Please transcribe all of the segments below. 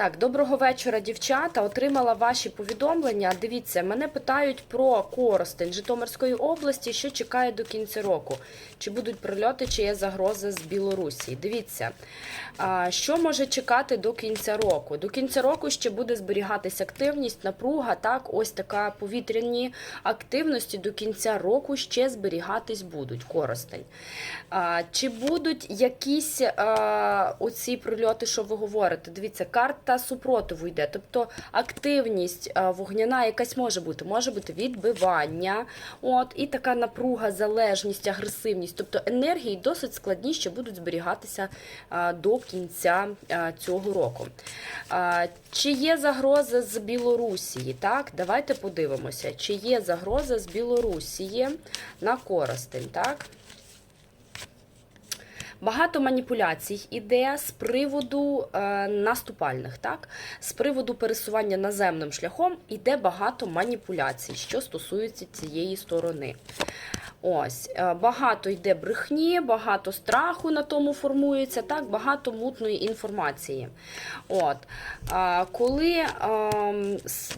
Так, доброго вечора, дівчата. Отримала ваші повідомлення. Дивіться, мене питають про Коростень Житомирської області, що чекає до кінця року. Чи будуть прильоти, чи є загрози з Білорусі? Дивіться, що може чекати до кінця року? До кінця року ще буде зберігатись активність, напруга. Так, ось така повітряні активності до кінця року ще зберігатись будуть. Коростень. Чи будуть якісь оці прильоти, що ви говорите? Дивіться, карта супротиву йде. Тобто активність вогняна якась може бути. Може бути відбивання, от, і така напруга, залежність, агресивність. Тобто енергії досить складні, що будуть зберігатися до кінця цього року. Чи є загроза з Білорусії? Так, давайте подивимося, чи є загроза з Білорусії на Коростень, так? Багато маніпуляцій іде з приводу е, наступальних, так? З приводу пересування наземним шляхом іде багато маніпуляцій, що стосується цієї сторони. Ось, е, багато йде брехні, багато страху на тому формується, так, багато мутної інформації. От, е, коли е,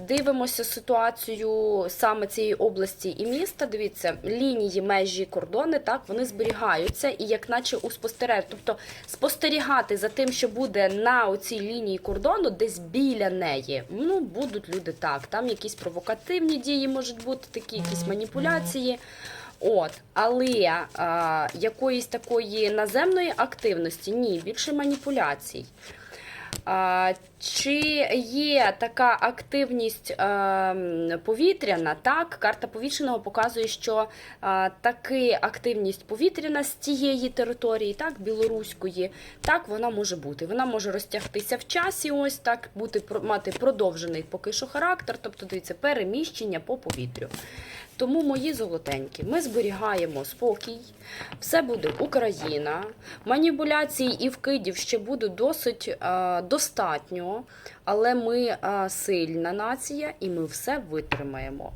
дивимося ситуацію саме цієї області і міста, дивіться, лінії, межі, кордони, так, вони зберігаються і як наче у спостереженні. Тобто спостерігати за тим, що буде на оцій лінії кордону, десь біля неї, ну, будуть люди так. Там якісь провокативні дії можуть бути, такі якісь маніпуляції. От, але а, якоїсь такої наземної активності ні, більше маніпуляцій. А, чи є така активність м, повітряна? Так, карта повітряного показує, що а, таки активність повітряна з тієї території, так, білоруської, так вона може бути. Вона може розтягтися в часі, ось так, бути мати продовжений поки що характер, тобто дивіться, переміщення по повітрю. Тому, мої золотенькі, ми зберігаємо спокій, все буде Україна. Маніпуляцій і вкидів ще буде досить е, достатньо, але ми сильна нація і ми все витримаємо.